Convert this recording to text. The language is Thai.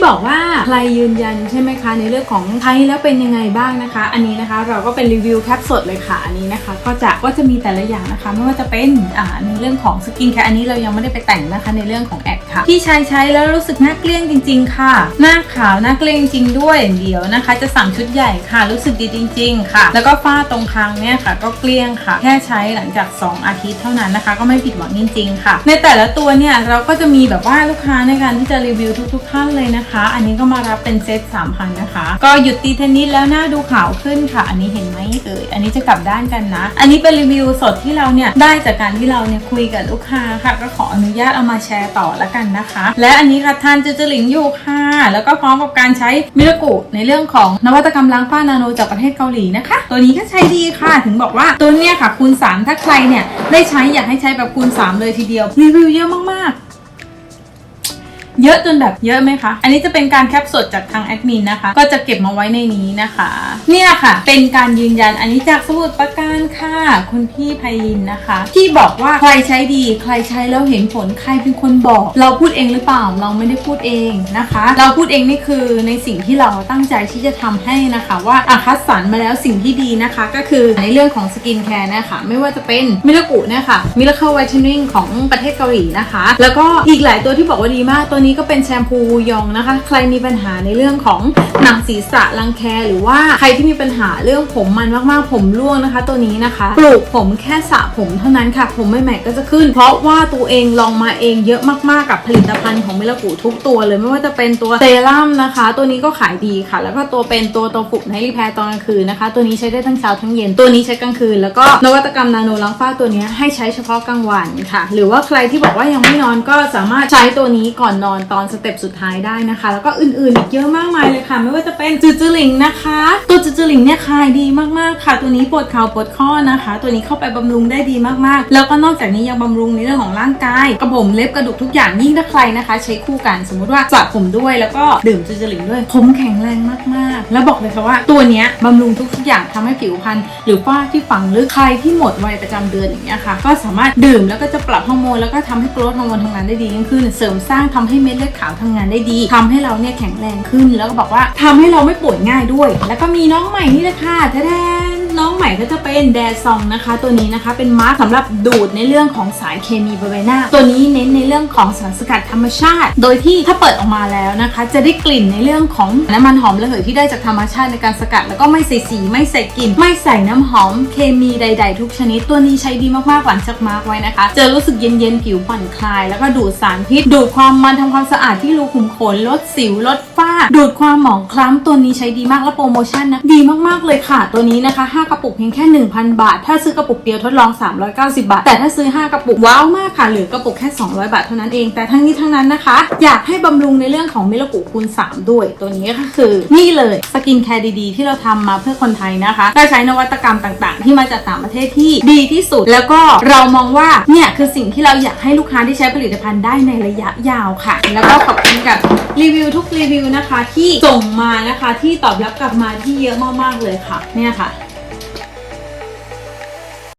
ที่บอกว่าใครยืนยันใช่ไหมคะในเรื่องของใช้แล้วเป็นยังไงบ้างนะคะ อันนี้นะคะเราก็เป็นรีวิวแคปสดเลยค่ะอันนี้นะคะ ก็จะก็จะมีแต่ละอย่างนะคะ ไม่ว่าจะเป็นอ่าในเรื่องของสกินแคร์อันนี้เรายังไม่ได้ไปแต่งนะคะในเรื่องของแอดค่ะ ที่ใช้ใช้แล้วรู้สึกหน้าเกลี้ยงจริง ๆ ค่ะ หน้าขาวหน้าเกลี้ยงจริงด้วยเดี๋ยวนะคะ จะสั่งชุดใหญ่ค่ะ รู้สึกดีจริง ๆ ค่ะ แล้วก็ฝ้าตรงคางเนี่ยค่ะ ก็เกลี้ยงค่ะ แค่ใช้หลังจาก 2 อาทิตย์เท่านั้นนะคะ ก็ไม่ผิดหวังจริง ๆ ค่ะ ในแต่ละตัวเนี่ยเราก็จะมีแบบว่าลูกค้าในการที่จะรีวิวทุก ๆ ท่านเลยนะคะ อันนี้ก็มารับเป็นเซต3,000นะคะ ก็หยุดตีเทนนิสแล้วหน้าดูขาวขึ้นค่ะ อันนี้เห็นไหมเอ่ยอันนี้จะกลับด้านกันนะ อันนี้เป็นรีวิวสดที่เราเนี่ยได้จากการที่เราเนี่ยคุยกับลูกค้าค่ะ ก็ขออนุญาตเอามาแชร์ต่อละกันนะคะ และอันนี้ค่ะทานจืจือหลิงอยู่ค่ะ แล้วก็พร้อมกับการใช้มิรากุในเรื่องของนวัตกรรมล้างฝ้านาโนจากประเทศเกาหลีนะคะ ตัวนี้ก็ใช้ดีค่ะ ถึงบอกว่าตัวเนี้ยค่ะคูณ3ถ้าใครเนี่ยได้ใช้อยากให้ใช้แบบคูณ3เลยทีเดียวรีวิวเยอะมากๆ เยอะจนแบบเยอะไหมคะ อันนี้จะเป็นการแคปสดจากทางแอดมินนะคะ ก็จะเก็บมาไว้ในนี้นะคะ เนี่ยค่ะ เป็นการยืนยันอันนี้จากสมุดประการค่ะ คุณพี่ไพลินนะคะ ที่บอกว่าใครใช้ดีใครใช้แล้วเห็นผลใครเป็นคนบอก เราพูดเองหรือเปล่าเราไม่ได้พูดเองนะคะ เราพูดเองนี่คือในสิ่งที่เราตั้งใจที่จะทำให้นะคะว่าอาคัดสรรมาแล้วสิ่งที่ดีนะคะ ก็คือในเรื่องของสกินแคร์นะคะไม่ว่าจะเป็นมิลกุนี่ยค่ะมิลเคิลไวท์เทนนิ่งของประเทศเกาหลีนะคะ แล้วก็อีกหลายตัวที่บอกว่าดีมากตัวนี้ก็เป็นแชมพูยองนะคะ ใครมีปัญหาในเรื่องของหนังศีรษะรังแคหรือว่าใครที่มีปัญหาเรื่องผมมันมากๆผมร่วงนะคะ ตัวนี้นะคะปลูกผมแค่สระผมเท่านั้นค่ะ ผมใหม่ๆก็จะขึ้น เพราะว่าตัวเองลองมาเองเยอะมากๆกับผลิตภัณฑ์ของมิลกุทุกตัวเลยไม่ว่าจะเป็นตัวเซรั่มนะคะ ตัวนี้ก็ขายดีค่ะ แล้วก็ตัวเป็นตัวตัวปุกในรีแพร์ตอนกลางคืนนะคะ ตัวนี้ใช้ได้ทั้งเช้าทั้งเย็นตัวนี้ใช้กลางคืน แล้วก็นวัตกรรมนาโนล้างฝ้าตัวนี้ให้ใช้เฉพาะกลางวันค่ะ หรือว่าใครที่บอกว่ายังไม่นอนก็สามารถใช้ตัวนี้ก่อนนอนตอนสเต็ปสุดท้ายได้นะคะ แล้วก็อื่นๆอีกเยอะมากมายเลยค่ะ ไม่ว่าจะเป็นจือจือหลิงนะคะ ตัวจือจือหลิงเนี่ยขายดีมากๆค่ะ ตัวนี้ปวดเข่าปวดข้อนะคะ ตัวนี้เข้าไปบำรุงได้ดีมากๆ แล้วก็นอกจากนี้ยังบำรุงในเรื่องของร่างกาย กระผมเล็บกระดูกทุกอย่างยิ่งถ้าใครนะคะ ใช้คู่กันสมมุติว่าสระผมด้วยแล้วก็ดื่มจือจือหลิงด้วยผมแข็งแรงมากๆ แล้วบอกเลยค่ะว่าตัวเนี้ยบำรุงทุกๆอย่างทำให้ผิวพรรณหรือฝ้าที่ฝังหรือใครที่หมดวัยประจำเดือนอย่างเงี้ยค่ะ ก็สามารถดื่มแล้วก็จะปรับฮอร์โมนแล้วก็ทำให้โกรทฮอร์โมนทำงานได้ดียิ่งขึ้น เสริมสร้างทำให้เม็ดเลือดขาวทำงานได้ดีทำให้เราเนี่ยแข็งแรงขึ้นแล้วก็บอกว่าทำให้เราไม่ป่วยง่ายด้วย แล้วก็มีน้องใหม่นี่แหละค่ะแท้ น้องใหม่ก็จะเป็นแดซองนะคะ ตัวนี้นะคะเป็นมาร์คสำหรับดูดในเรื่องของสารเคมีบริเวณหน้า ตัวนี้เน้นในเรื่องของสารสกัดธรรมชาติ โดยที่ถ้าเปิดออกมาแล้วนะคะ จะได้กลิ่นในเรื่องของน้ำมันหอมระเหยที่ได้จากธรรมชาติในการสกัด แล้วก็ไม่ใส่สีไม่ใส่กลิ่น ไม่ใส่น้ำหอมเคมีใด ๆ ทุกชนิด ตัวนี้ใช้ดีมากๆหวานชักมาร์กไว้นะคะจะรู้สึกเย็นๆผิวผ่อนคลาย แล้วก็ดูดสารพิษดูดความมันทำความสะอาดที่รูขุมขนลดสิวลด ดูดความหมองคล้ำตัวนี้ใช้ดีมากและโปรโมชั่นนะดีมากๆเลยค่ะ ตัวนี้นะคะ 5 กระปุกเพียงแค่ 1,000 บาท ถ้าซื้อกระปุกเดียวทดลอง 390 บาท แต่ถ้าซื้อ 5 กระปุกว้าวมากค่ะเหลือกระปุกแค่ 200 บาทเท่านั้นเอง แต่ทั้งนี้ทั้งนั้นนะคะ อยากให้บำรุงในเรื่องของมิลกุคูณ3 ด้วย ตัวนี้ก็คือนี่เลยสกินแคร์ดีๆ ที่เราทำมาเพื่อคนไทยนะคะก็ใช้นวัตกรรมต่างๆ ที่มาจากต่างประเทศที่ดีที่สุด แล้วก็เรามองว่าเนี่ยคือสิ่งที่เราอยากให้ลูกค้าที่ใช้ผลิตภัณฑ์ได้ในระยะยาวค่ะ แล้วก็ขอบคุณกับรีวิวทุกรีวิวนะคะที่ส่งมานะคะที่ตอบรับกลับมาที่เยอะมากๆเลยค่ะเนี่ยค่ะ